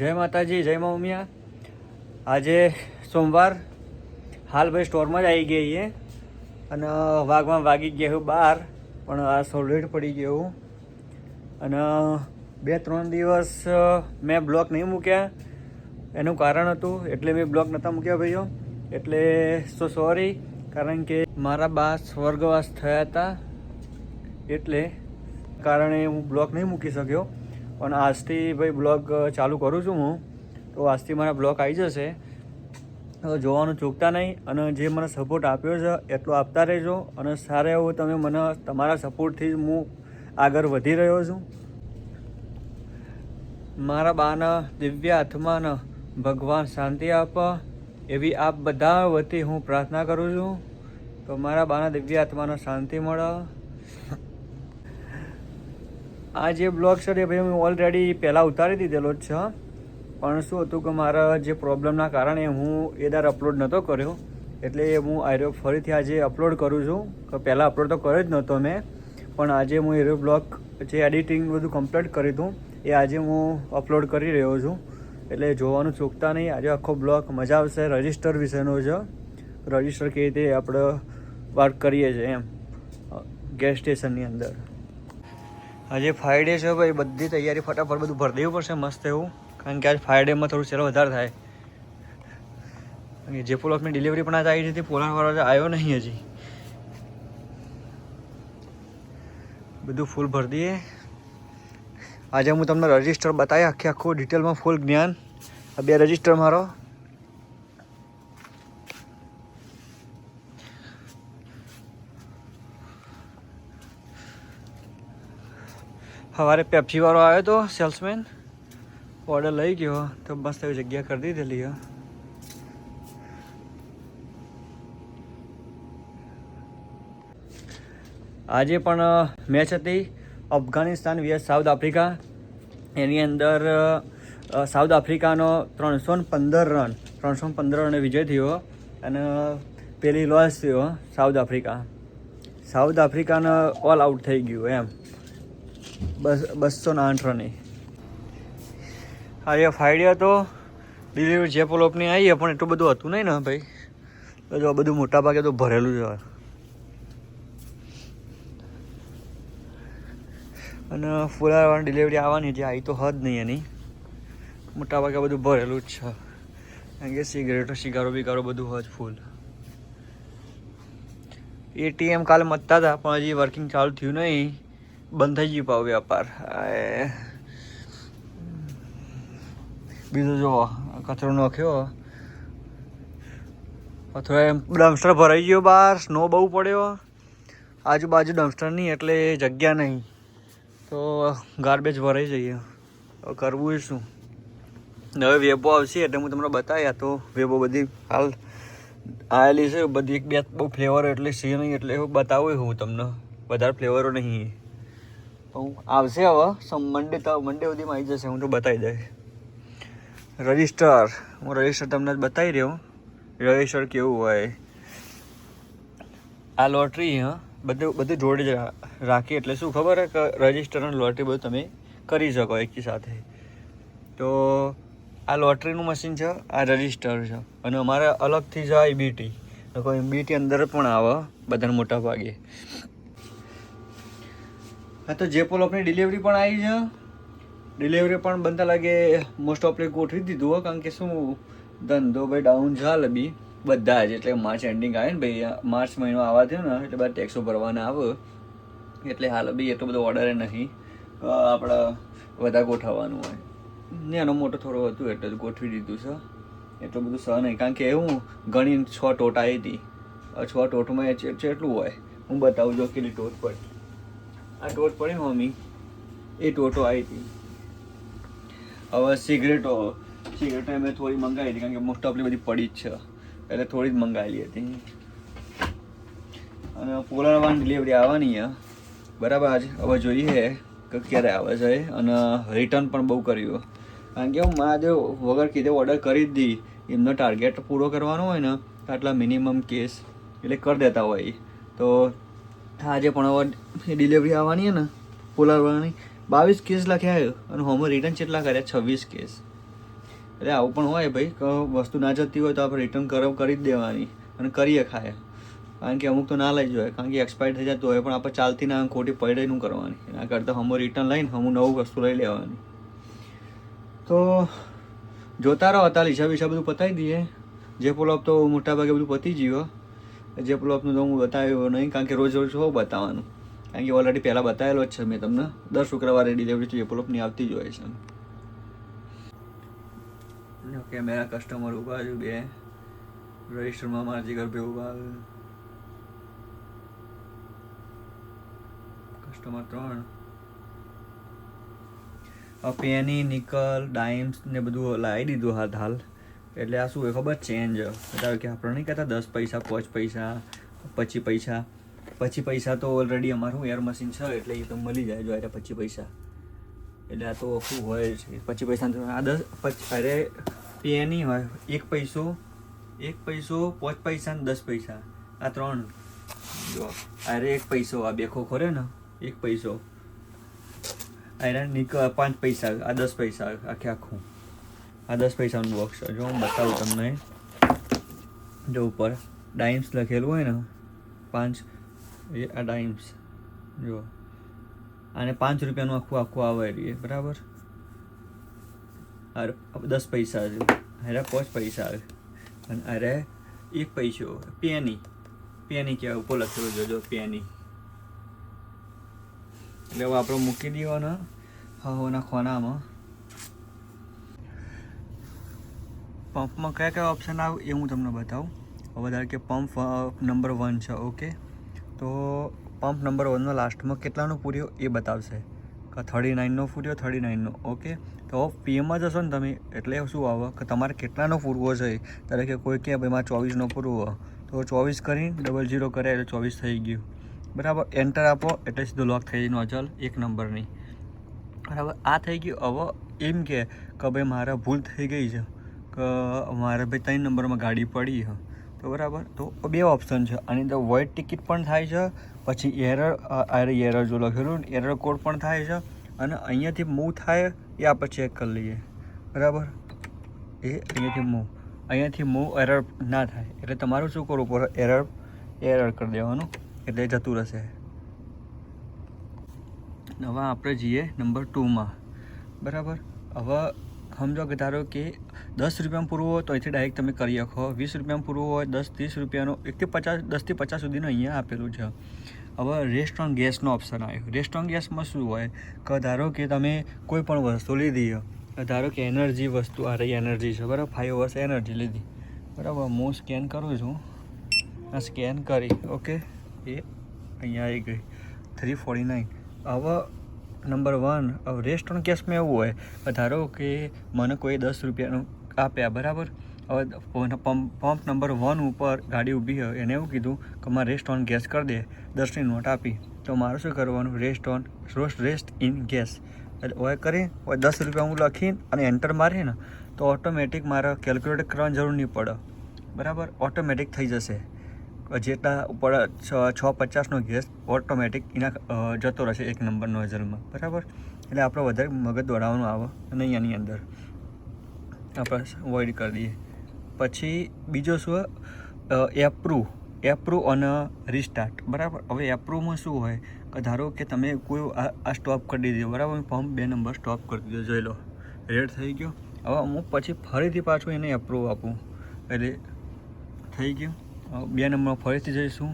જય માતાજી, જય મા ઉમિયા. આજે સોમવાર, હાલ ભાઈ સ્ટોરમાં જ આવી ગઈ છીએ અને વાઘમાં વાગી ગયા હું બહાર પણ આ સોલેટ પડી ગયું અને બે ત્રણ દિવસ મેં બ્લોક નહીં મૂક્યા. એનું કારણ હતું, એટલે મેં બ્લોક નહોતા મૂક્યા ભાઈઓ. એટલે સો સોરી કારણ કે મારા બા સ્વર્ગવાસ થયા હતા. એટલે કારણે હું બ્લોક નહીં મૂકી શક્યો. પણ આજથી ભાઈ બ્લોગ ચાલુ કરું છું હું. તો આજથી મારા બ્લોગ આવી જશે. જોવાનું ચૂકતા નહીં અને જે મને સપોર્ટ આપ્યો છે એટલો આપતા રહેજો અને સારા એવું તમે મને, તમારા સપોર્ટથી જ હું આગળ વધી રહ્યો છું. મારા બાના દિવ્ય આત્માને ભગવાન શાંતિ આપ એવી આપ બધા વતી હું પ્રાર્થના કરું છું. તો મારા બાના દિવ્ય આત્માને શાંતિ મળે. આ જે બ્લોગ છે એ ભાઈ હું ઓલરેડી પહેલાં ઉતારી દીધેલો જ છે પણ શું હતું કે મારા જે પ્રોબ્લેમના કારણે હું એ દર અપલોડ નહોતો કર્યો. એટલે હું આર્યો ફરીથી આજે અપલોડ કરું છું. કે પહેલાં અપલોડ તો કર્યો જ નહોતો મેં, પણ આજે હું એરો બ્લોગ જે એડિટિંગ બધું કમ્પ્લીટ કર્યું દઉં, એ આજે હું અપલોડ કરી રહ્યો છું. એટલે જોવાનું ચૂકતા નહીં, આજે આખો બ્લોગ મજા આવશે. રજિસ્ટર વિશેનો છે. રજિસ્ટર કેવી રીતે આપણે વર્ક કરીએ છીએ એમ. ગેસ સ્ટેશનની અંદર. આજે ફ્રાઈડે છે ભાઈ, બધી તૈયારી ફટાફટ બધું ભરી દેવું પડશે, મસ્ત એવું. કારણ કે આજ ફ્રાઈડેમાં થોડું સેલો વધારે થાય. જે પોલોકની ડિલિવરી પણ આજ આવી હતી પોલાણવાળો આવ્યો નહીં હજી. બધું ફૂલ ભરી દઈએ. આજે હું તમને રજિસ્ટર બતાવી આખે આખું ડિટેલમાં ફૂલ જ્ઞાન. આ બે રજિસ્ટર મારો. સવારે પેપ્સી વાળો આવ્યો તો સેલ્સમેન ઓર્ડર લઈ ગયો, તો બસ એવી જગ્યા કરી દીધેલી આજે પણ મેચ હતી અફઘાનિસ્તાન વીએસ સાઉથ આફ્રિકા. એની અંદર સાઉથ આફ્રિકાનો ત્રણસો પંદર રન, ત્રણસો પંદર રને વિજય થયો અને પેલી લોસ થયો સાઉથ આફ્રિકા. સાઉથ આફ્રિકાને ઓલ આઉટ થઈ ગયું એમ. બસ બસો ને આઠ રને આજે ફાઈડિયા તો ડિલિવરી જે પોલોપની આવી પણ એટલું બધું હતું નહીં ને, ભાઈ. આ બધું મોટા ભાગે તો ભરેલું જ છે અને ફુલાવાની ડિલિવરી આવવાની જે આવી તો હદ નહીં એની. મોટા ભાગે બધું ભરેલું જ છે. કારણ કે સિગરેટો, સિગારો, બિગારો બધું હોય ફૂલ એટીએમ કાલે મતતા હતા, પણ હજી વર્કિંગ ચાલુ થયું નહીં. બંધ થઈ ગયું પાવ વ્યાપાર આય. બીજું જો કચરો નાખ્યો અથવા એમ ડમ્પસ્ટર ભરાઈ ગયો બહાર સ્નો બહુ પડ્યો આજુબાજુ ડમ્પસ્ટર નહીં એટલે જગ્યા નહીં તો ગાર્બેજ ભરાઈ જઈએ હવે કરવું એ શું ને હવે વેબો આવશે એટલે હું તમને બતાવ્યા તો વેબો બધી હાલ આવેલી છે બધી એક બે બહુ ફ્લેવર એટલે છે નહીં એટલે હું બતાવું હું તમને વધારે ફ્લેવરો નહીં હું આવશે હવે, સમ મંડે તો મંડે સુધીમાં આવી જશે, હું તો બતાવી દઈશ. રજિસ્ટર હું રજિસ્ટર તમને બતાવી રહ્યો. રજિસ્ટર કેવું હોય. આ લોટરી હા, બધું બધું જોડે જ રાખી એટલે શું ખબર હે કે રજિસ્ટર અને લોટરી બધું તમે કરી શકો એકી સાથે. તો આ લોટરીનું મશીન છે, આ રજિસ્ટર છે. અને અમારે અલગથી જ આ બીટી કોઈ બીટી અંદર પણ આવે, બધાને મોટા ભાગે. હા, તો જે પોલોપની ડિલિવરી પણ આવી છે. ડિલિવરી પણ બનતા લાગે મોસ્ટ ઓફલી ગોઠવી દીધું હોય કારણ કે શું, ધંધો ભાઈ ડાઉન ચાલે બી. બધા જ, એટલે માર્ચ એન્ડિંગ આવે ને ભાઈ માર્ચ મહિનો આવવા થયો ને, એટલે બધા ટેક્સો ભરવાના આવે. એટલે હાલ બી, એટલો બધો ઓર્ડર નહીં. આપણે બધા ગોઠવવાનું હોય. ને એનો મોટો થોડો હતું, એટલે ગોઠવી દીધું છે. એટલું બધું સહ નહીં, કારણ કે એવું, ઘણી છ ટોટ આવી હતી. છ ટોટમાં એટલું હોય? હું બતાવું જો, કેટલી ટોટ પડી. આ ટોટ પડી મમ્મી? એ ટોટો આવી હતી. હવે સિગરેટો સિગરેટો મેં થોડી મંગાવી હતી, કારણ કે મોસ્ટ ઓફલી બધી પડી જ છે. એટલે થોડી જ મંગાવેલી હતી. અને પોલારવાની ડિલિવરી આવવાની છે. બરાબર આજે હવે જોઈએ કે ક્યારે આવે છે. અને રિટર્ન પણ બહુ કર્યું. કારણ કે હું મહાદેવ વગર કીધે ઓર્ડર કરી જ દી. એમનો ટાર્ગેટ પૂરો કરવાનો હોય ને આટલા મિનિમમ કેસ એટલે કરી દેતા હોય. તો આજે પણ હવે ડિલિવરી આવવાની છે ને પોલારવાની બાવીસ કેસ લખ્યા આવ્યો અને હોમો રિટર્ન કેટલા કર્યા? છવ્વીસ કેસ. એટલે આવું પણ હોય ભાઈ વસ્તુ ના જતી હોય તો આપણે રિટર્ન કરવ કરી જ દેવાની અને કરીએ ખાય. કારણ કે અમુક તો ના લઈ જોઈએ કારણ કે એક્સપાયર થઈ જતું હોય પણ આપણે ચાલતી ના ખોટી પડે નું કરવાની. એના કરતાં હમો રિટર્ન લઈને હમું નવું વસ્તુ લઈ લેવાની. તો જોતા રહો તાર હિસાબ હિસાબ બધું પતાવી દઈએ. જે પોલો તો મોટાભાગે બધું પતી ગયું જે પોલોપનું તો હું બતાવ્યો નહીં, કારણ કે રોજ રોજ હોઉં બતાવવાનું? કારણ કે ઓલરેડી પહેલાં બતાવેલો જ છે મેં તમને. દર શુક્રવારે ડિલિવરી જે જેપલોપની આવતી જ હોય છે. કેમેરા કસ્ટમર ઊભા છે બે. રજિસ્ટરમાં મારા જીગર બે ઊભા કસ્ટમર ત્રણ. પેની નિકલ ડાઇમ્સ ને બધું લાવી દીધું હાથ હાલ એટલે આ શું હોય ખબર? ચેન્જ બતાવે કે આપણે નહીં કહેતા દસ પૈસા, પાંચ પૈસા પછી પૈસા. પછી પૈસા તો ઓલરેડી અમારું એર મશીન છે, એટલે એ તો મળી જાય જો અરે પચીસ પૈસા. એટલે આ તો શું હોય છે પચીસ પૈસા આ દસ અરે પેની હોય. એક પૈસો એક પૈસો, પાંચ પૈસા ને દસ પૈસા. આ ત્રણ. જો, અરે એક પૈસો, આ બે ખોખો રે ને. એક પૈસો. અરે નીક પાંચ પૈસા, આ દસ પૈસા, આખે આખું. આ દસ પૈસાનું બોક્સ છે. જો હું બતાવું તમને, જો ઉપર ડાઇમ્સ લખેલું હોય ને, પાંચ, એ આ ડાઇમ્સ જો અને પાંચ રૂપિયાનું આખું આખું આવે રહીએ બરાબર? અરે, દસ પૈસા છે. અરે, પાંચ પૈસા આવે. અને અરે, એક પૈસો પેની પેની કહેવાય, ઉપર લખેલું જોજો પેની એટલે હવે આપણે મૂકી દેવાના. હવાના ખોનામાં પંપમાં કયા કયા ઓપ્શન આવે એ હું તમને બતાવું. હવે ધારો કે પંપ નંબર વન છે ઓકે તો પંપ નંબર વનનો લાસ્ટમાં કેટલાનો પૂર્યો એ બતાવશે. કે થર્ટી નાઇનનો પૂર્યો થર્ટી નાઇનનો ઓકે તો પીએમમાં જશો ને તમે, એટલે શું આવે? કે તમારે કેટલાનો પૂરવો છે ધારો કે કોઈ કહે ભાઈ, મારે ચોવીસનો પૂરવો તો ચોવીસ કરીને ડબલ ઝીરો કરે એટલે ચોવીસ થઈ ગયું. બરાબર? એન્ટર આપો, એટલે સીધો લોક થઈ ગયું અચલ એક નંબરની. બરાબર? આ થઈ ગયું. હવે એમ કે કે ભાઈ, મારા ભૂલ થઈ ગઈ છે. કે મારે ભાઈ ત્રણ નંબરમાં ગાડી પડી હ. તો બરાબર? તો બે ઓપ્શન છે. આની અંદર વોઇડ ટિકિટ પણ થાય છે, પછી એરર અરે એરર જો લખેલું એરર કોડ પણ થાય છે, અને અહીંયાથી મૂવ થાય એ આપણે ચેક કરી લઈએ. બરાબર? એ અહીંયાથી મૂવ અહીંયાથી મૂવ એરર ના થાય. એટલે તમારું શું કરવું પડે? એરર એરર કરી દેવાનું. એટલે જતું રહેશે. હવે આપણે જઈએ નંબર ટુમાં બરાબર? હવે સમજો કે ધારો કે દસ રૂપિયામાં પૂરું હોય તો અહીંથી ડાયરેક્ટ તમે કરી શકો. વીસ રૂપિયામાં પૂરું હોય, દસ, ત્રીસ રૂપિયાનો એકથી પચાસ દસથી પચાસ સુધીનું અહીંયા આપેલું છે. હવે રેસ્ટોરન્ટ ગેસનો ઓપ્શન આવ્યો. રેસ્ટોરન્ટ ગેસમાં શું હોય? કે ધારો કે તમે કોઈ પણ વસ્તુ લીધી ધારો કે એનર્જી વસ્તુ, આ રહી એનર્જી છે, બરાબર? ફાઈવ અવર્સ એનર્જી લીધી. બરાબર, હું સ્કેન કરું છું. સ્કેન કરી ઓકે એ અહીંયા આવી ગઈ. થ્રી ફોર્ટી નાઇન હવે નંબર વન હવે રેસ્ટોરન્ટ કેસમાં એવું હોય ધારો કે મને કોઈ દસ રૂપિયાનું આપ્યા, બરાબર? હવે પંપ પંપ નંબર વન ઉપર ગાડી ઊભી હોય, એને એવું કીધું કે મારે રેસ્ટોરન્ટ ગેસ કરી દે, દસની નોટ આપી. તો મારે શું કરવાનું? Restaurant roast rest in gas એટલે ઓય કરી, ઓય દસ રૂપિયા હું લખીને અને એન્ટર મારીને, તો ઓટોમેટિક મારે કેલ્ક્યુલેટ કરવાની જરૂર નહીં પડે. બરાબર? ઓટોમેટિક થઈ જશે. જેટલા ઉપર છ છ પચાસનો ગેસ ઓટોમેટિક એના જતો રહેશે એક નંબર નોઝલમાં બરાબર? એટલે આપણે વધારે મગજ દોડાવવાનું આવે અને એની અંદર આપણે અવોઇડ કરી દઈએ. પછી બીજો શું એપ્રુવ એપ્રુવ અને રિસ્ટાર્ટ બરાબર? હવે એપ્રુવમાં શું હોય? કે ધારો કે તમે કોઈ આ સ્ટોપ કરી દીધો બરાબર? પંપ બે નંબર સ્ટોપ કરી દીધો, જોઈ લો. રેડ થઈ ગયો. હવે હું પછી ફરીથી પાછું એને એપ્રુવ આપું. એટલે થઈ ગયું. બે નંબરમાં ફરીથી જઈશું.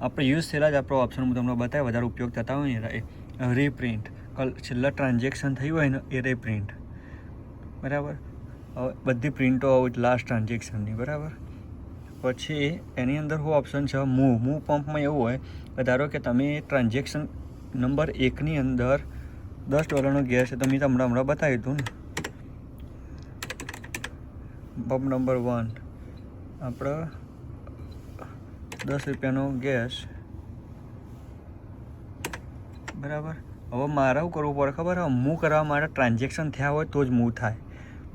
આપણે યુઝ થયેલા જ આપણો ઓપ્શન હું તમને બતાવે વધારે ઉપયોગ થતા હોય ને એ રીપ્રિન્ટ છેલ્લા ટ્રાન્ઝેક્શન થયું હોય ને એ રીપ્રિન્ટ બરાબર? હવે બધી પ્રિન્ટો લાસ્ટ ટ્રાન્ઝેક્શનની બરાબર? પછી એની અંદર શું ઓપ્શન છે મૂવ મૂવ પંપમાં એવું હોય કે ધારો કે તમે ટ્રાન્ઝેક્શન નંબર એકની અંદર દસ ડોલરનો ગેસ છે તો મેં તમને હમણાં બતાવ્યું હતું ને. પંપ નંબર વન આપણે દસ રૂપિયાનો ગેસ. બરાબર? હવે મારે શું કરવું પડે ખબર? મૂવ કરવા માટે ટ્રાન્ઝેક્શન થયા હોય તો જ મૂવ થાય.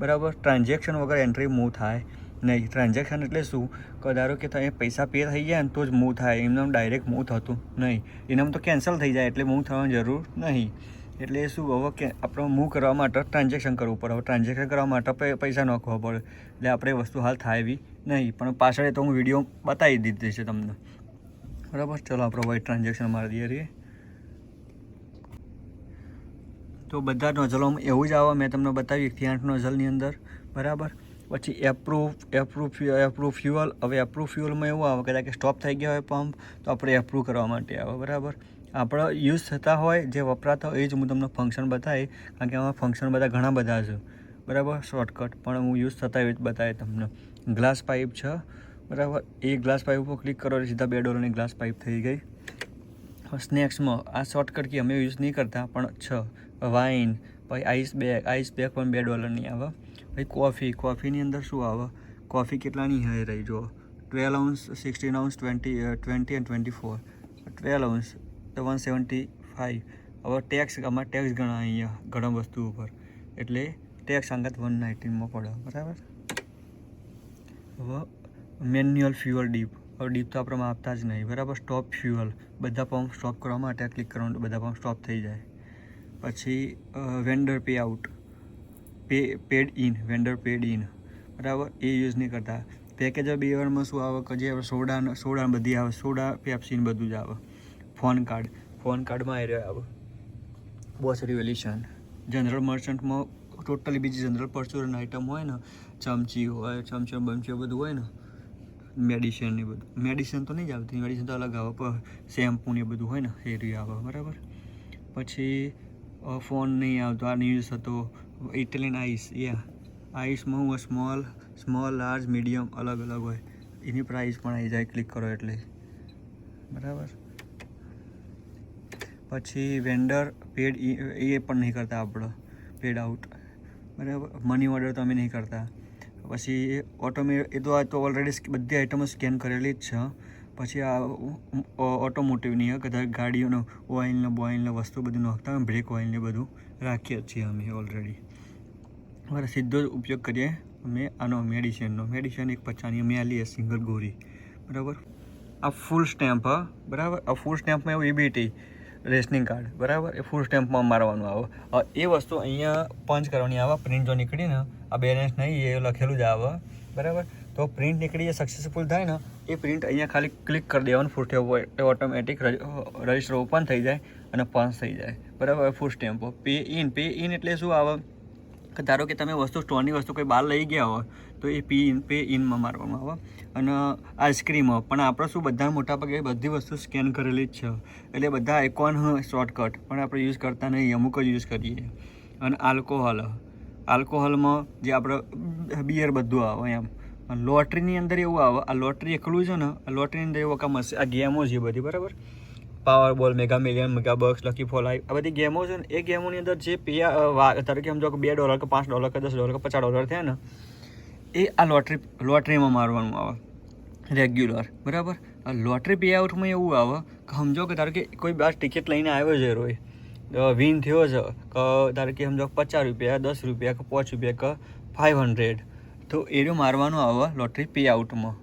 બરાબર? ટ્રાન્ઝેક્શન વગર એન્ટ્રી મૂવ થાય નહીં. ટ્રાન્ઝેક્શન એટલે શું? કે ધારો કે તમે પૈસા પે થઈ ગયા ને તો જ મૂવ થાય. એમને ડાયરેક્ટ મૂવ થતું નહીં. એનામાં તો કેન્સલ થઈ જાય એટલે મૂવ થવાની જરૂર નહીં. એટલે એ શું હવે કે આપણે મૂવ કરવા માટે ટ્રાન્ઝેક્શન કરવું પડે. હવે ટ્રાન્ઝેક્શન કરવા માટે પૈસા નાખવા પડે. એટલે આપણે વસ્તુ હાલ થાય એવી નહીં. પણ પાછળ તો હું વીડિયો બતાવી દીધી છે તમને. બરાબર? ચલો આપણે વાઈટ ટ્રાન્ઝેક્શન મારી દઈએ રહીએ તો બધા નોઝલો એવું જ આવે. મેં તમને બતાવ્યું એકથી આઠ નોઝલની અંદર. બરાબર? પછી એપ્રૂવ એપ્રૂવ એપ્રૂવ ફ્યુઅલ હવે એપ્રૂવ ફ્યુઅલમાં એવું આવે. કદાચ સ્ટોપ થઈ ગયા હોય પંપ તો આપણે એપ્રૂવ કરવા માટે આવે. બરાબર? આપણે યુઝ થતા હોય, જે વપરાતા હોય, એ જ હું તમને ફંક્શન બતાવી કારણ કે આમાં ફંક્શન બધા ઘણા બધા છે. બરાબર? શોર્ટકટ પણ હું યુઝ થતા એવી જ બતાવી તમને. ગ્લાસ પાઇપ છે. બરાબર? એ ગ્લાસ પાઇપ ઉપર ક્લિક કરો સીધા બે ડોલરની ગ્લાસ પાઇપ થઈ ગઈ. સ્નેક્સમાં આ શોર્ટકટ કી અમે યુઝ નહીં કરતા, પણ છ. વાઇન પછી આઈસ બેગ આઈસ બેગ પણ બે ડોલરની આવે. પછી કોફી કોફીની અંદર શું આવે? કોફી કેટલાની હે રહી? જુઓ. Twelve ounce sixteen ounce twenty twenty and twenty four twelve ounce તો વન સેવન્ટી ફાઇવ હવે ટેક્સ આમાં ટેક્સ ગણા, અહીંયા ઘણા વસ્તુ ઉપર. એટલે ટેક્સ અંગત વન નાઇન્ટીનમાં પડે. બરાબર? હવે મેન્યુઅલ ફ્યુઅલ ડીપ હવે ડીપ તો આપણે આપતા જ નહીં. બરાબર? સ્ટોપ ફ્યુઅલ બધા પંપ સ્ટોપ કરવા માટે ક્લિક કરવાનું, બધા પંપ સ્ટોપ થઈ જાય. પછી vendor pay out pay paid in vendor paid in બરાબર? એ યુઝ નહીં કરતા. પેકેજ બે વારમાં શું આવે? કે જે સોડા સોડા બધી આવે. સોડા પેપ્સીન બધું જ આવે. ફોન કાર્ડ, ફોન કાર્ડમાં આવે. બોસ રિવોલ્યુશન જનરલ મર્ચન્ટમાં ટોટલી બીજી જનરલ પરચુરન આઇટમ હોય ને, ચમચી હોય, ચમચો બમચો બધું હોય ને મેડિસિન બધું. મેડિસિન તો નહીં જ આવતી મેડિસિન તો અલગ આવે, પણ શેમ્પૂ ને બધું હોય ને, એ રહ્યું આવે, બરાબર? પછી ફોન નહીં આવતો, આ ન્યૂઝ હતો ઇટાલિયન આઈસ યા આઈસમાં હું સ્મોલ સ્મોલ લાર્જ મીડિયમ અલગ અલગ હોય. એની પ્રાઇસ પણ આવી જાય ક્લિક કરો એટલે. બરાબર? પછી વેન્ડર પેડ એ પણ નહીં કરતા આપણે. પેડ આઉટ બરાબર? મની ઓર્ડર તો અમે નહીં કરતા. પછી ઓટોમે એ તો આ તો ઓલરેડી બધી આઈટમો સ્કેન કરેલી જ છે. પછી આ ઓટોમોટિવની કદાચ ગાડીઓનો ઓઇલને બોઇલને વસ્તુ બધું નાખતા હોય બ્રેક ઓઇલને બધું રાખીએ છીએ અમે ઓલરેડી અમારે સીધો જ ઉપયોગ કરીએ અમે આનો મેડિસિનનો મેડિસિન એક પચાની, અમે આ લઈએ સિંગલ ગોરી. બરાબર? આ ફૂલ સ્ટેમ્પ બરાબર? આ ફૂલ સ્ટેમ્પમાં એવું એબીટી રેશનિંગ કાર્ડ, બરાબર? એ ફૂલ સ્ટેમ્પમાં મારવાનું આવે. એ વસ્તુ અહીંયા પંચ કરવાની આવે. પ્રિન્ટ જો નીકળીને આ બેલેન્સ નહીં, એ લખેલું જ આવે. બરાબર? તો પ્રિન્ટ નીકળી સક્સેસફુલ થાય ને, એ પ્રિન્ટ અહીંયા ખાલી ક્લિક કરી દેવાનું. Full stamp automatic register open થઈ જાય અને પંચ થઈ જાય. બરાબર? Full stamp pay in pay in એટલે શું આવે? કે ધારો કે તમે વસ્તુ સ્ટોરની વસ્તુ કોઈ બહાર લઈ ગયા હોય, તો એ પી ઇન, પે ઇનમાં મારવામાં આવે. અને આઈસ્ક્રીમ પણ આપણે શું બધા મોટા ભાગે બધી વસ્તુ સ્કેન કરેલી જ છે. એટલે બધા આઇકોન શોર્ટકટ. પણ આપણે યુઝ કરતા નહીં. અમુક જ યુઝ કરીએ. અને આલ્કોહોલ. આલ્કોહોલમાં જે આપણે બિયર બધું આવે એમ. લોટરીની અંદર એવું આવે. આ લોટરી એકલું છે ને, આ લોટરીની અંદર એવું કામ હશે આ ગેમો છે બધી, બરાબર? Powerball mega million Megabucks lucky fall આ બધી ગેમો છે ને, એ ગેમોની અંદર જે પે ધારો સમજો કે બે ડોલર કે પાંચ ડોલર કે દસ ડોલર કે પચાસ ડોલર થયા ને, એ આ લોટરી, લોટરીમાં મારવાનું આવે. રેગ્યુલર બરાબર? લોટરી પે આઉટમાં એવું આવે કે સમજો કે ધારો કે કોઈ બાર ટિકિટ લઈને આવ્યો છે રોય વિન થયો છે, કે ધારો કે સમજો પચાસ રૂપિયા, દસ રૂપિયા કે પાંચ રૂપિયા કે ફાઇવ હંડ્રેડ તો એ રહ્યું મારવાનું આવે લોટરી પે આઉટમાં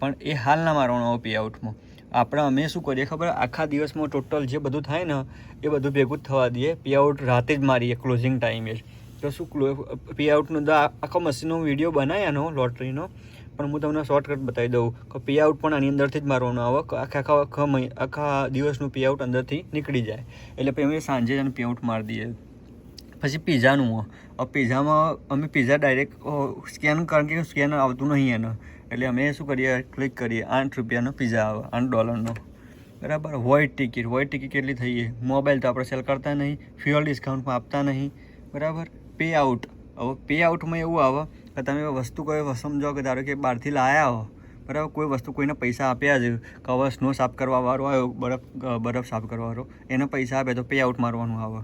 પણ એ હાલ ના મારવાનું આવે પે આઉટમાં આપણે અમે શું કરીએ ખબર? આખા દિવસમાં ટોટલ જે બધું થાય ને, એ બધું ભેગું જ થવા દઈએ. પે આઉટ રાતે જ મારીએ ક્લોઝિંગ ટાઈમે જ. તો શું પે આઉટનો તો આખો મશીનનો વીડિયો બનાવ્યાનો લોટરીનો પણ હું તમને શોર્ટકટ બતાવી દઉં. કે પે આઉટ પણ આની અંદરથી જ મારવાનું આવે. આખા આખા આખા આખા દિવસનું પે આઉટ અંદરથી નીકળી જાય. એટલે પછી સાંજે જ પે આઉટ મારી દઈએ. પછી પીઝાનું પીઝામાં અમે પીઝા ડાયરેક્ટ સ્કેન કારણ કે સ્કેન આવતું નહીં એનું. એટલે અમે શું કરીએ? ક્લિક કરીએ. આઠ રૂપિયાનો પીઝા આવે. આઠ ડોલરનો બરાબર? વોઇડ ટિકિટ વોઇડ ટિકિટ કેટલી થઈએ મોબાઈલ તો આપણે સેલ કરતા નહીં. ફ્યુઅલ ડિસ્કાઉન્ટમાં આપતા નહીં. બરાબર? પે આઉટ હવે પે આઉટમાં એવું આવે કે તમે વસ્તુ કોઈ સમજો કે ધારો કે બહારથી લાવ્યા હો. બરાબર? કોઈ વસ્તુ કોઈને પૈસા આપ્યા છે કવર સ્નો સાફ કરવા વાળો આવ્યો. બરફ બરફ સાફ કરવાવાળો એને પૈસા આપે તો પે આઉટ મારવાનું આવે.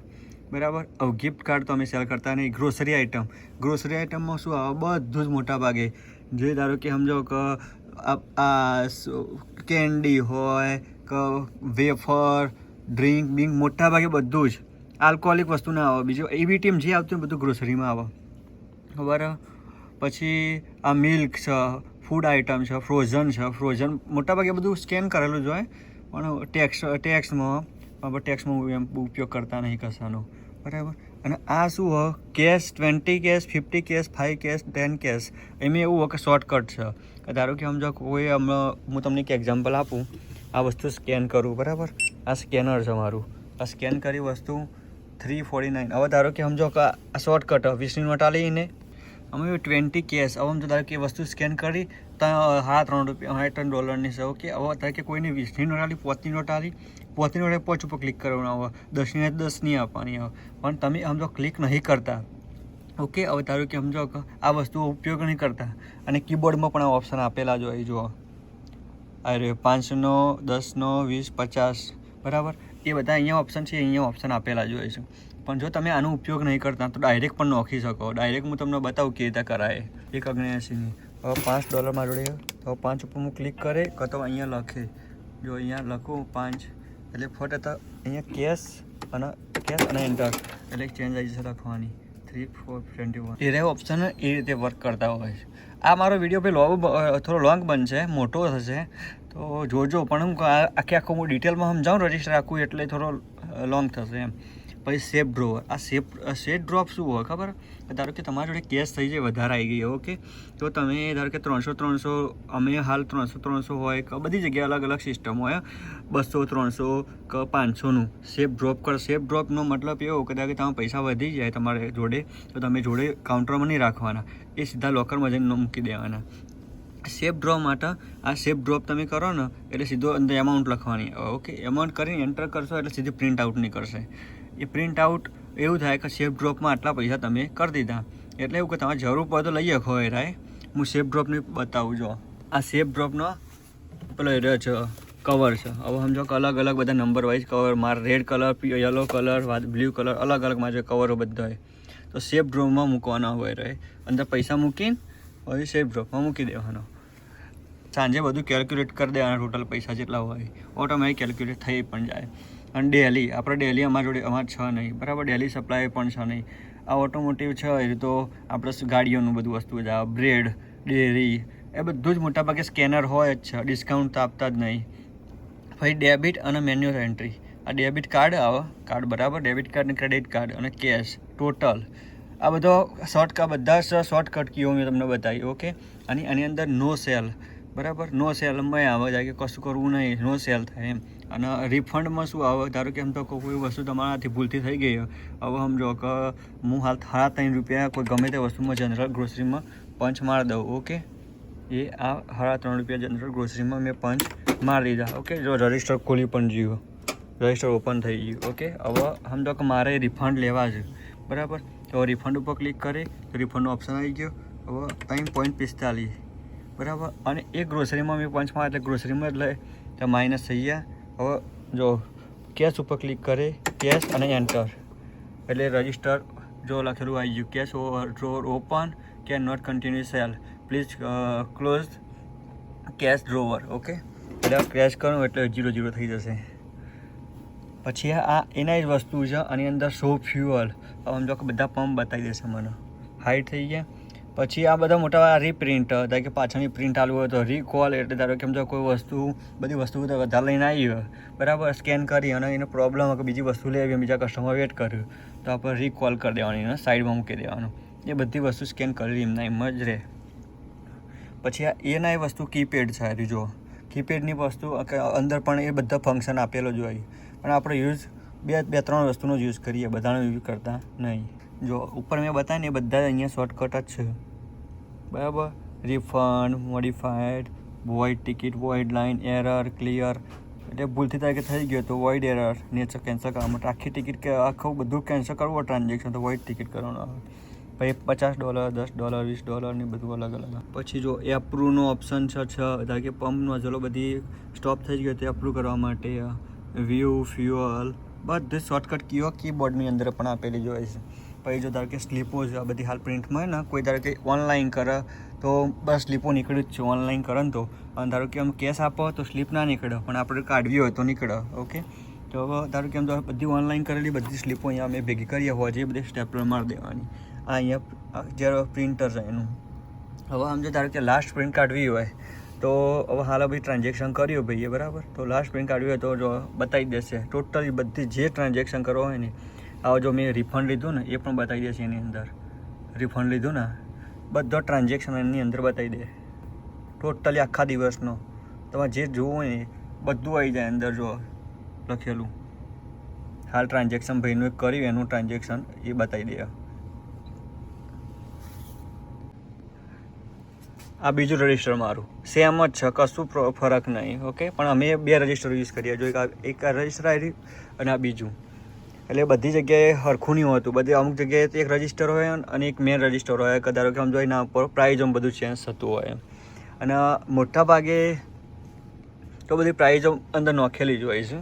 બરાબર? હવે ગિફ્ટ કાર્ડ તો અમે સેલ કરતા નહીં. ગ્રોસરી આઇટમ ગ્રોસરી આઇટમમાં શું આવે? બધું જ મોટા ભાગે જે ધારો કે સમજો કે આ- કેન્ડી હોય, કે વેફર, ડ્રિંક, બિંક, મોટા ભાગે બધું જ. આલ્કોહોલિક વસ્તુ ના આવે, બીજું એવી ટીમ જે આવતું બધું ગ્રોસરીમાં આવે. બરાબર પછી આ મિલ્ક છે ફૂડ આઇટમ છે ફ્રોઝન છે. ફ્રોઝન મોટાભાગે બધું સ્કેન કરેલું જ હોય, પણ ટેક્સ ટેક્સમાં ટેક્સમાં ઉપયોગ કરતા નહીં કશાનો. બરાબર? અને આ શું હો? Cash twenty cash fifty cash five cash ten cash એમાં એવું હોય કે શોર્ટકટ છે. ધારો કે સમજો કોઈ હમણાં હું તમને એક એક્ઝામ્પલ આપું. આ વસ્તુ સ્કેન કરું, બરાબર? આ સ્કેનર છે મારું. આ સ્કેન કરી વસ્તુ થ્રી ફોર્ટી નાઇન હવે ધારો કે સમજો કે આ શોર્ટકટ વીસની નોટ આલી ને અમે ટ્વેન્ટી કેશ હવે અમે ધારો કે વસ્તુ સ્કેન કરી ત્યાં હા ત્રણ રૂપિયા હા ત્રણ ડોલરની છે ઓકે હવે ધારો કે કોઈને વીસની નોટ આવી પોતની નોટ આવી પોતની નોટે પોચ ઉપર ક્લિક કરવાનું આવે. દસની દસની આપવાની આવે. પણ તમે સમજો ક્લિક નહીં કરતા. ઓકે હવે ધારો કે સમજો આ વસ્તુ ઉપયોગ નહીં કરતા. અને કીબોર્ડમાં પણ આ ઓપ્શન આપેલા જો અહીં જુઓ. અરે, પાંચનો, દસનો, વીસ, પચાસ, બરાબર? એ બધા અહીંયા ઓપ્શન છે, અહીંયા ઓપ્શન આપેલા જોઈએ છે. પણ જો તમે આનો ઉપયોગ નહીં કરતા, તો ડાયરેક્ટ પણ નોખી શકો. ડાયરેક્ટ હું તમને બતાવું કેવી રીતે કરાય. એક અગ્નેસીની હવે પાંચ ડોલર મારી તો પાંચ ઉપર હું ક્લિક કરે, કાં અહીંયા લખે. જો અહીંયા લખું પાંચ, એટલે ફોટ તો અહીંયા કેશ અને કેશ અને એન્ટર એટલે ચેન્જ આવી જશે લખવાની. થ્રી ફોર ટ્વેન્ટી વન એ રહ્યા ઓપ્શન એ રીતે વર્ક કરતા હોય છે. આ મારો વીડિયો લોંગ થોડો લોંગ બનશે, મોટો થશે. તો જોજો, પણ હું આખે આખો હું ડિટેલમાં સમજાવું રજિસ્ટર રાખું એટલે થોડો લોંગ થશે એમ. પછી સેફ ડ્રોવર આ સેફ સેફ ડ્રોપ શું હોય ખબર? ધારો કે તમારા જોડે કેશ થઈ જાય, વધારે આવી ગઈ ઓકે તો તમે ધારો કે ત્રણસો ત્રણસો, અમે હાલ ત્રણસો ત્રણસો હોય બધી જગ્યાએ અલગ અલગ સિસ્ટમ હોય બસો, ત્રણસો, કે પાંચસોનું. સેફ ડ્રોપ કર સેફ ડ્રોપનો મતલબ એવો કે ધારો કે તમે પૈસા વધી જાય તમારે જોડે, તો તમે જોડે કાઉન્ટરમાં નહીં રાખવાના. એ સીધા લોકરમાં જઈને મૂકી દેવાના. સેફ ડ્રો માટે આ સેફ ડ્રોપ તમે કરો ને, એટલે સીધો અંદર એમાઉન્ટ લખવાની. ઓકે એમાઉન્ટ કરીને એન્ટર કરશો એટલે સીધી પ્રિન્ટ આઉટ નીકળશે. એ પ્રિન્ટ આઉટ એવું થાય કે સેફ ડ્રોપમાં આટલા પૈસા તમે કરી દીધા. એટલે એવું કે તમારે જરૂર પડે તો લઈ શકો રાય. હું સેફ ડ્રોપની બતાવું, જો. આ સેફ ડ્રોપનો પેલો એ છે કવર છે. હવે સમજો કે અલગ અલગ બધા નંબર વાઇઝ કવર મારે red colour yellow colour blue colour અલગ અલગ મારે કવરો બધા હોય. તો સેફ ડ્રોપમાં મૂકવાના હોય રહે અંદર પૈસા મૂકીને પછી સેફ ડ્રોપમાં મૂકી દેવાનો. સાંજે બધું કેલ્ક્યુલેટ કરી દેવાના ટોટલ પૈસા જેટલા હોય. ઓટોમેટિક કેલ્ક્યુલેટ થઈ પણ જાય. અને ડેલી, આપણે ડેલી અમારી જોડે, અમારે છે નહીં. બરાબર, ડેલી સપ્લાય પણ છે નહીં. આ ઓટોમોટિવ છે એ તો આપણે ગાડીઓનું બધું વસ્તુ જ આ બ્રેડ ડેરી એ બધું જ મોટાભાગે સ્કેનર હોય જ છે. ડિસ્કાઉન્ટ તો આપતા જ નહીં. પછી ડેબિટ અને મેન્યુઅલ એન્ટ્રી આ ડેબિટ કાર્ડ આવે કાર્ડ બરાબર ડેબિટ કાર્ડ અને ક્રેડિટ કાર્ડ અને કેશ ટોટલ આ બધો શોર્ટકટ બધા જ શોર્ટકટ કીઓ મેં તમને બતાવી ઓકે અને આની અંદર નો સેલ બરાબર નો સેલમાં આવે, જાય કે કશું કરવું નહીં નો સેલ થાય એમ. અને રિફંડમાં શું આવે? ધારો કે એમ તો કોઈ વસ્તુ તમારાથી ભૂલથી થઈ ગઈ. હવે સમજો કે હું હાલ સાડા ત્રણ રૂપિયા કોઈ ગમે તે વસ્તુમાં જનરલ ગ્રોસરીમાં પંચ મારી દઉં ઓકે એ આ સાડા ત્રણ રૂપિયા જનરલ ગ્રોસરીમાં મેં પંચ મારી દીધા ઓકે જો રજિસ્ટર ખોલી પણ ગયું રજિસ્ટર ઓપન થઈ ગયું ઓકે હવે સમજો કે મારે રિફંડ લેવા છે. બરાબર? તો રિફંડ ઉપર ક્લિક કરી, તો રિફંડનો ઓપ્શન આવી ગયો. હવે ત્રણ પોઈન્ટ પિસ્તાલીસ. બરાબર? અને એ ગ્રોસરીમાં મેં પંચ પંચમાં એટલે ગ્રોસરીમાં એટલે માઇનસ થઈ ગયા. હવે જો કેશ ઉપર ક્લિક કરે કેશ અને એન્ટર એટલે રજિસ્ટર જો લખેલું આવી ગયું cash drawer open can not continue sale please close cash drawer okay એટલે ક્રેશ કરું એટલે જીરો જીરો થઈ જશે. પછી આ એના જ વસ્તુ છે, આની અંદર સો ફ્યુઅલ સમજો કે બધા પંપ બતાવી દેશે મને. હાઈટ થઈ ગયા. પછી આ બધા મોટા રીપ્રિન્ટ ધારો કે પાછળની પ્રિન્ટ આલવું હોય તો રીકોલ એટલે ધારો કે સમજો કોઈ વસ્તુ, બધી વસ્તુ વધારે લઈને આવી બરાબર સ્કેન કરી અને એનો પ્રોબ્લેમ કે બીજી વસ્તુ લેવી બીજા કસ્ટમર વેટ કર્યું. તો આપણે રીકોલ કરી દેવાની એને સાઈડમાં મૂકી દેવાનું. એ બધી વસ્તુ સ્કેન કરી એમના એમ જ રહે. પછી આ એના એ વસ્તુ કીપેડ છે હારી જો કીપેડની વસ્તુ અંદર પણ એ બધા ફંક્શન આપેલો જ હોય. પણ આપણે યુઝ બે બે, ત્રણ વસ્તુનો જ યુઝ કરીએ, બધાનો યુઝ કરતા નહીં. જો, ઉપર મેં બતાવીને એ બધા અહીંયા શોર્ટકટ જ છે. બરાબર? Refund modified void ticket void line error clear એટલે ભૂલથી તારીખે થઈ ગયો તો વોઇડ એરર નેચર કેન્સલ કરવા માટે આખી ટિકિટ કે આખું બધું કેન્સલ કરવું ટ્રાન્ઝેક્શન તો વોઇડ ટિકિટ કરવાનું આવે. પછી પચાસ ડોલર દસ ડોલર વીસ ડોલર ને બધું અલગ અલગ પછી જો એ અપ્રૂવનો ઓપ્શન છે, છ, ધારો કે પંપનો ચલો બધી સ્ટોપ થઈ ગયો તો અપ્રૂવ કરવા માટે વ્યૂ ફ્યુઅલ બધું શોર્ટકટ કીઓ કીબોર્ડની અંદર પણ આપેલી જ હોય છે. પછી જો ધારો કે સ્લીપો છે આ બધી હાલ પ્રિન્ટમાં ને, કોઈ ધારો કે ઓનલાઈન કરે, તો બસ સ્લીપો નીકળ્યું જ છે ઓનલાઈન કરે ને તો. અને ધારો કે આમ કેશ આપો તો સ્લીપ ના નીકળે, પણ આપણે કાઢવી હોય તો નીકળે ઓકે તો હવે ધારો કે આમ તો બધી ઓનલાઈન કરેલી બધી સ્લીપો અહીંયા અમે ભેગી કરીએ હોય છે બધી સ્ટેપલર મારી દેવાની. આ અહીંયા જ્યારે પ્રિન્ટર છે એનું. હવે આમ જો ધારો કે લાસ્ટ પ્રિન્ટ કાઢવી હોય, તો હવે હાલ ભાઈ ટ્રાન્ઝેક્શન કર્યું ભાઈએ, બરાબર? તો લાસ્ટ પ્રિન્ટ કાઢવી હોય તો જો બતાવી દેશે. ટોટલી બધી જે ટ્રાન્ઝેક્શન કરવા હોય ને આ જો મેં રિફંડ લીધું ને, એ પણ બતાવી દેશે એની અંદર. રિફંડ લીધું ને, બધો ટ્રાન્ઝેક્શન એની અંદર બતાવી દે. ટોટલી આખા દિવસનો. તમારે જે જોવું ને, બધું આવી જાય અંદર જો લખેલું. હાલ ટ્રાન્ઝેક્શન ભાઈનું એક કર્યું, એનું ટ્રાન્ઝેક્શન એ બતાવી દે. આ બીજું રજિસ્ટર મારું. સેમ જ છે, કશું ફરક નહીં ઓકે પણ અમે બે રજિસ્ટર યુઝ કરીએ. જો એક આ- રજિસ્ટર આવી અને આ બીજું. એટલે બધી જગ્યાએ હરખું નહીં હોતું. બધી અમુક જગ્યાએ એક રજિસ્ટર હોય અને એક મેન રજિસ્ટર હોય. કે ધારો કે સમજો એના ઉપર પ્રાઇઝો બધું ચેન્જ થતું હોય અને મોટા ભાગે તો બધી પ્રાઇઝો અંદર નોખેલી જ હોય છે.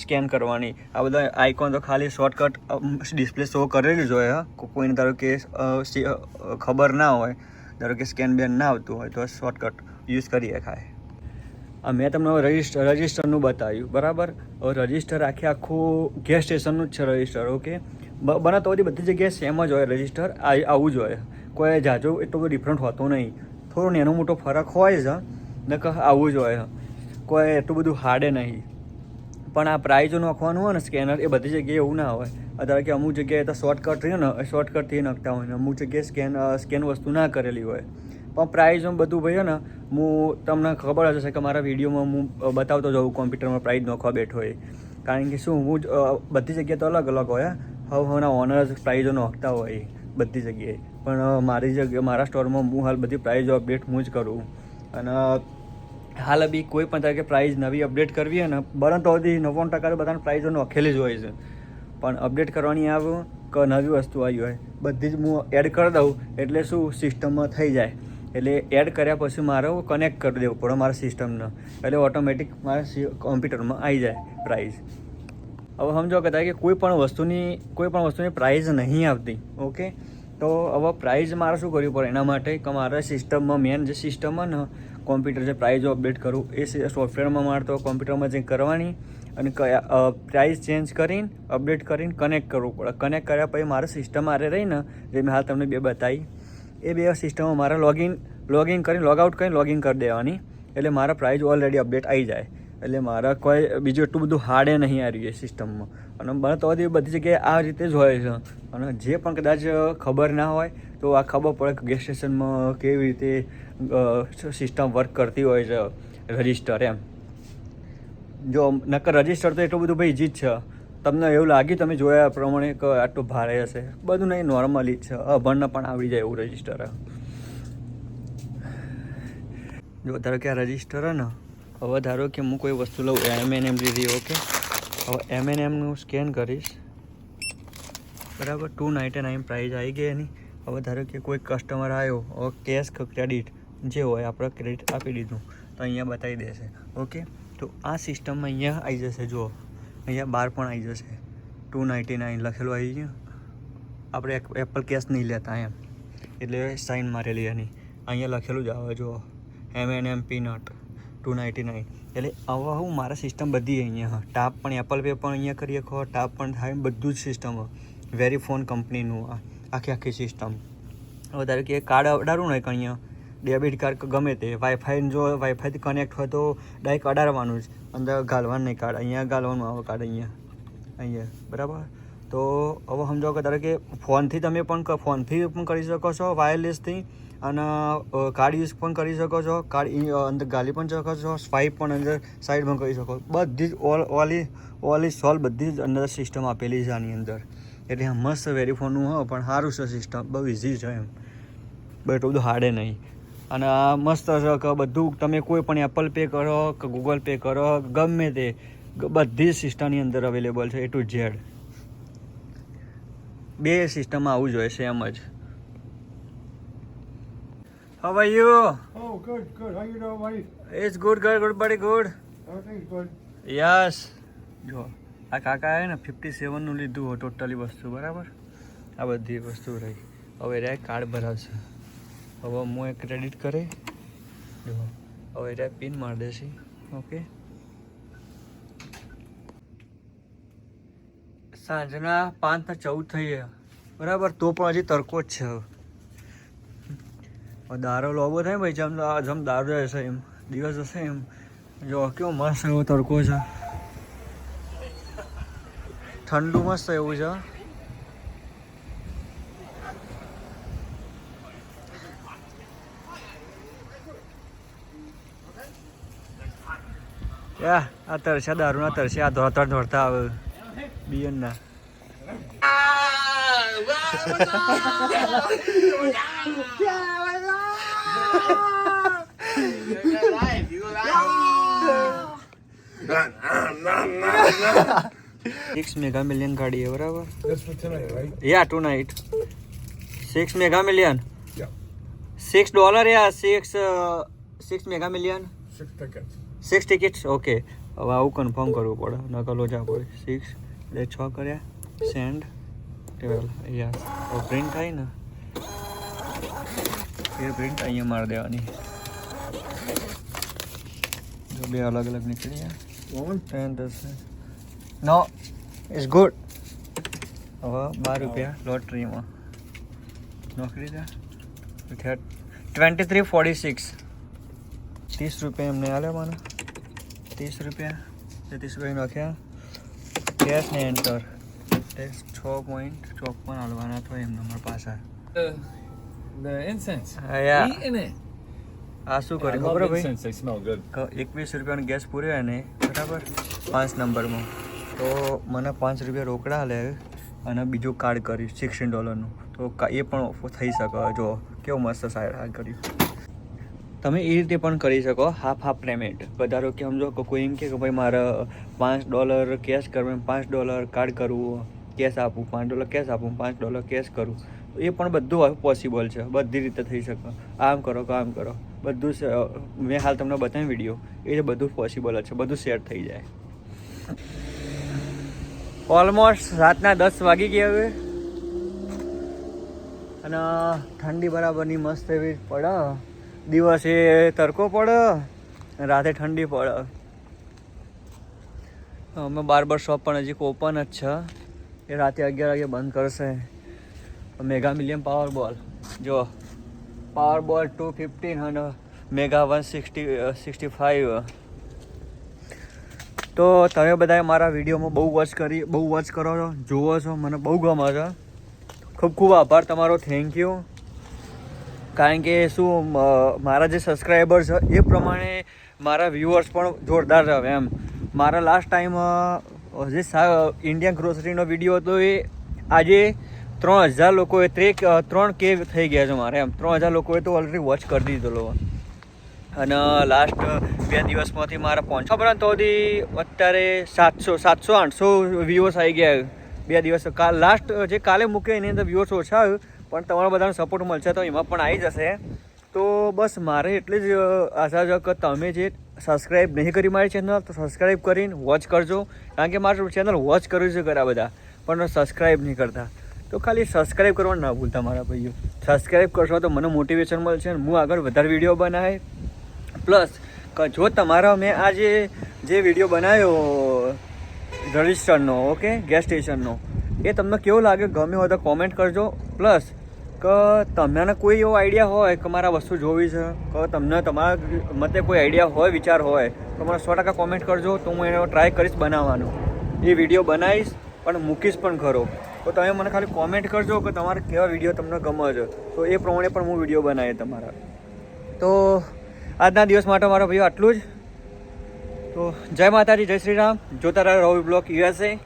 સ્કેન કરવાની. આ બધા આઇકોન તો ખાલી શોર્ટકટ ડિસ્પ્લે શો કરેલી જ હોય કોઈને ધારો કે ખબર ના હોય, ધારો કે સ્કેન બેન ના આવતું હોય તો શોર્ટકટ યુઝ કરીએ આ મેં તમને હવે રજિસ્ટર, રજિસ્ટરનું બતાવ્યું, બરાબર? હવે રજિસ્ટર આખે આખું ગેસ સ્ટેશનનું જ છે રજિસ્ટર, ઓકે? બને તો બધી જગ્યાએ સેમ જ હોય રજિસ્ટર આવું જ હોય. કોઈ જાજો એટલો બધો ડિફરન્ટ હોતો નહીં. થોડો નાનો મોટો ફરક હોય છે કહ આવું જ હોય કોઈ એટલું બધું હાર્ડે નહીં. પણ આ પ્રાઇઝો નાખવાનું હોય ને સ્કેનર એ બધી જગ્યાએ એવું ના હોય. અત્યારે કે અમુક જગ્યાએ તો શોર્ટકટ રહ્યો ને શોર્ટકટથી નાખતા હોય ને, અમુક જગ્યાએ સ્કેન સ્કેન વસ્તુ ના કરેલી હોય. પણ પ્રાઇઝ બધું ભાઈ ને, હું તમને ખબર હશે કે મારા વિડીયોમાં હું બતાવતો જાઉં કોમ્પ્યુટરમાં પ્રાઇઝ નોખવા બેઠો એ કારણ કે શું, હું બધી જગ્યાએ તો અલગ અલગ હોય હવે હવેના ઓનર પ્રાઇઝો નોખતા હોય બધી જગ્યાએ. પણ મારી જગ્યા, મારા સ્ટોરમાં હું હાલ બધી પ્રાઇઝો અપડેટ હું જ કરું. અને, હાલ બી કોઈ પણ તારીખે પ્રાઇઝ નવી અપડેટ કરવી હોય ને પરંતુ હજી નવ્વાણું ટકા તો બધાને પ્રાઇઝો નોખેલી જ હોય છે. પણ અપડેટ કરવાની આવ કે નવી વસ્તુ આવી હોય, બધી જ હું એડ કરી દઉં એટલે શું સિસ્ટમમાં થઈ જાય. એટલે એડ કર્યા પછી મારે કનેક્ટ કરી દેવું પડે મારા સિસ્ટમને એટલે ઓટોમેટિક મારા કોમ્પ્યુટરમાં આવી જાય પ્રાઇઝ હવે સમજો કહેતા કે કોઈ પણ વસ્તુની, કોઈ પણ વસ્તુની પ્રાઇઝ નહીં આવતી ઓકે તો હવે પ્રાઇઝ મારે શું કરવું પડે? એના માટે કે મારા સિસ્ટમમાં મેન જે સિસ્ટમ ને કોમ્પ્યુટર જે પ્રાઇઝો અપડેટ કરું, એ સોફ્ટવેરમાં મારે કોમ્પ્યુટરમાં જે કરવાની અને કયા પ્રાઇઝ ચેન્જ કરીને અપડેટ કરીને કનેક્ટ કરવું પડે. કનેક્ટ કર્યા પછી મારે સિસ્ટમ મારે રહીને જે મેં હાલ તમને બે બતાવી એ બે સિસ્ટમમાં મારે લોગિન લોગિન કરીને લોગઆઉટ કરીને લોગિન કરી દેવાની. એટલે મારા પ્રાઇઝ ઓલરેડી અપડેટ આવી જાય. એટલે મારા કોઈ બીજું એટલું બધું હાર્ડે નહીં આવી રહ્યું સિસ્ટમમાં. અને મને તો બધી જગ્યાએ આ રીતે જ હોય છે. અને જે પણ કદાચ ખબર ના હોય, તો આ ખબર પડે કે ગેસ સ્ટેશનમાં કેવી રીતે સિસ્ટમ વર્ક કરતી હોય છે રજિસ્ટર એમ. જો નકર રજિસ્ટર તો એટલું બધું ભાઈ ઇઝી જ છે. તમને એવું લાગ્યું, તમે જોયા પ્રમાણે કે આટલું ભારે હશે? બધું નહીં નોર્મલી જ છે. અભણને પણ આવડી જાય એવું રજિસ્ટર જો ધારો કે આ રજિસ્ટર ને, હવે ધારો કે હું કોઈ વસ્તુ લઉં એમ એન એમ લીધી ઓકે હવે એમ એન એમનું સ્કેન કરીશ. બરાબર ટુ નાઇન્ટી નાઇન પ્રાઇસ આવી ગઈ એની. હવે ધારો કે કોઈ કસ્ટમર આવ્યો હવે કેશ ક્રેડિટ જે હોય, આપણે ક્રેડિટ આપી દીધું, તો અહીંયા બતાવી દેશે ઓકે તો આ સિસ્ટમમાં અહીંયા આવી જશે, જુઓ. અહીંયા બાર પણ આવી જશે. ટુ નાઇન્ટી નાઇન લખેલું આવી ગયું. આપણે એપલ કેશ નહીં લેતા એમ. એટલે સાઇન મારેલી એની. અહીંયા લખેલું જ આવે, જુઓ. M N M peanut two ninety nine એટલે આવા હું મારા સિસ્ટમ બધી અહીંયા ટાપ પણ એપલ પે પણ અહીંયા કરી શકો ટાપ પણ થાય, બધું જ સિસ્ટમ વેરીફોન કંપનીનું આ આખી આખી સિસ્ટમ હવે ધારો કે કાર્ડ અડાડું ને અહીંયા ડેબિટ કાર્ડ ગમે તે. વાઈફાઈ જો વાઈફાઈથી કનેક્ટ હોય તો ડાયરેક્ટ અડાડવાનું જ. અંદર ગાલવાનું નહીં કાર્ડ અહીંયા ગાલવાનું આવે કાર્ડ અહીંયા. અહીંયા. બરાબર? તો હવે સમજો કે ધારો કે ફોનથી તમે પણ ફોનથી પણ કરી શકો છો વાયરલેસથી અને કાર્ડ યુઝ પણ કરી શકો છો. કાર્ડ અંદર ગાલી પણ શકો છો. સ્વાઈપ પણ અંદર સાઈડમાં કરી શકો. બધી જ ઓલ, ઓલી ઓલી સોલ બધી જ અંદર સિસ્ટમ આપેલી છે આની અંદર. એટલે મસ્ત વેરીફોનનું હોય પણ સારું છે સિસ્ટમ બહુ ઇઝી છે એમ. બટ બધું હાર્ડે નહીં. અને આ મસ્ત છે કે બધું તમે કોઈ પણ એપલ પે કરો કે ગૂગલ પે કરો ગમે તે બધી સિસ્ટમની અંદર અવેલેબલ છે એ ટુ ઝેડ બે સિસ્ટમમાં આવું જોઈએ સેમ જ How are you? Oh, good, good. How you doing, buddy? It's good, good, good, buddy, good. Everything's good. જો આ કાકાએ ને ફિફ્ટી સેવનનું લીધું હોય ટોટલી વસ્તુ બરાબર આ બધી વસ્તુ રહી હવે રે કાર્ડ ભરાવશે હવે હું એ ક્રેડિટ કરે. હવે એ પિન મારી દેશે. ઓકે? સાંજના પાંચ ને ચૌદ થઈ ગયા. બરાબર? તો પણ હજી તડકો જ છે હવે. દારો લોબો થાય ભાઈ, જેમ જેમ દારો હશે એમ. દિવસ હશે એમ. જો, કેવો મસ્ત એવો તડકો છે. ઠંડુ મસ્ત એવું છે. યા આ તરસ્યા દારૂના તરસ્યા આ ત્રણ ધોળતા આવે. બિયનના સિક્સ મેગા મિલિયન ગાડી છે બરાબર? યા two night six mega million six dollar યા six six mega million six. Six tickets okay હવે આવું કન્ફર્મ કરવું પડે. નકલો લોચા પડે સિક્સ એટલે છ કર્યા. સેન્ડ ટ્વેલ યા પ્રિન્ટ થાય ને? એ પ્રિન્ટ અહીંયા મારી દેવાની. જો બે અલગ અલગ નીકળી નો. ઇઝ ગુડ હવે બાર રૂપિયા લોટરીમાં. નોકરી દે. ટ્વેન્ટી થ્રી ફોર્ટી સિક્સ ત્રીસ રૂપિયા એમને આલે મને ત્રીસ રૂપિયા. તેત્રીસ રૂપિયા નાખ્યા કેશ ને એન્ટર ટેક્સ છ પોઈન્ટ ચોપન હાલવાના તો એમ નંબર પાછા. આ શું કર્યું ખબર ભાઈ? એકવીસ રૂપિયાનો ગેસ પૂર્યો ને બરાબર? પાંચ નંબરમાં તો મને પાંચ રૂપિયા રોકડા લે અને બીજું કાર્ડ કર્યું સિક્સટીન ડોલરનું તો એ પણ ઓફર થઈ શકે જો કેવું મસ્ત સાઈડ હાલ કર્યું. તમે એ રીતે પણ કરી શકો હાફ હાફ પેમેન્ટ વધારો કે સમજો કે, કોઈ એમ કે ભાઈ મારે પાંચ ડોલર કેશ કરવું પાંચ ડોલર કાર્ડ કરવું કેશ આપું, પાંચ ડોલર કેશ આપું, પાંચ ડોલર કેશ કરું. એ પણ બધું પોસિબલ છે, બધી રીતે થઈ શકે. આમ કરો કે આમ કરો. બધું મેં હાલ તમને બતાવ્યું વીડિયો એ બધું પોસિબલ છે, બધું શેર થઈ જાય. ઓલમોસ્ટ રાતના દસ વાગી ગયા હવે. અને ઠંડી બરાબરની મસ્ત એવી પડે. દિવસે તડકો પડે, રાતે ઠંડી પડે. અમે બાર્બર શોપ પણ હજી ઓપન જ છે. એ રાતે અગિયાર વાગે બંધ કરશે. મેગા મિલિયન પાવર બોલ જો પાવર બોલ ટુ ફિફ્ટીન અને mega one sixty sixty five તો તમે બધાએ મારા વિડીયોમાં બહુ વોચ કરી, બહુ વોચ કરો છો, જુઓ છો, મને બહુ ગમે છે. ખૂબ ખૂબ આભાર તમારો થેન્ક યુ કારણ કે શું મારા જે સબસ્ક્રાઈબર છે એ પ્રમાણે મારા વ્યૂઅર્સ પણ જોરદાર રહે એમ. મારા લાસ્ટ ટાઈમ જે ઇન્ડિયન ગ્રોસરીનો વીડિયો હતો એ આજે ત્રણ હજાર લોકોએ ત્રેક ત્રણ કે થઈ ગયા છે મારે એમ. ત્રણ હજાર લોકોએ તો ઓલરેડી વોચ કરી દીધેલો અને લાસ્ટ બે દિવસમાંથી મારા પરંતુ સુધી અત્યારે સાતસો સાતસો, આઠસો વ્યૂઅર્સ આવી ગયા. બે દિવસ, કાલ લાસ્ટ જે કાલે મૂકે એની અંદર વ્યૂઅર્સ ઓછા આવ્યું. પણ તમારા બધાનો સપોર્ટ મળશે તો એમાં પણ આવી જશે. તો બસ મારે એટલી જ આશા છે કે તમે જે સબસ્ક્રાઈબ નહીં કરી મારી ચેનલ તો સબસ્ક્રાઈબ કરીને વોચ કરજો. કારણ કે મારું ચેનલ વોચ કર્યું છે ઘણા બધા, પણ સબસ્ક્રાઈબ નહીં કરતા. તો ખાલી સબસ્ક્રાઈબ કરવાનું ના ભૂલતા મારા ભાઈઓ. સબસ્ક્રાઈબ કરશો તો મને મોટિવેશન મળશે અને હું આગળ વધારે વીડિયો બનાવે પ્લસ જો તમારા મેં આ જે વીડિયો બનાવ્યો રજિસ્ટરનો ઓકે ગેસ સ્ટેશનનો એ તમને કેવો લાગે ગમે હોય તો કોમેન્ટ કરજો. પ્લસ કે, તમને કોઈ એવો આઈડિયા હોય કે મારા વસ્તુ જોવી છે? કે, તમને તમારા મતે કોઈ આઈડિયા હોય, વિચાર હોય, તો મને સો ટકા કોમેન્ટ કરજો. તો હું એનો ટ્રાય કરીશ બનાવવાનો. એ વીડિયો બનાવીશ, પણ મૂકીશ પણ ખરો. તો તમે મને ખાલી કોમેન્ટ કરજો કે તમારે કેવા વીડિયો તમને ગમે છે. તો એ પ્રમાણે પણ હું વીડિયો બનાવીએ તમારા. તો આજના દિવસ માટે મારો ભાઈઓ આટલું જ. તો જય માતાજી, જય શ્રી રામ. જોતા રહો રવિ બ્લોક યુએસએ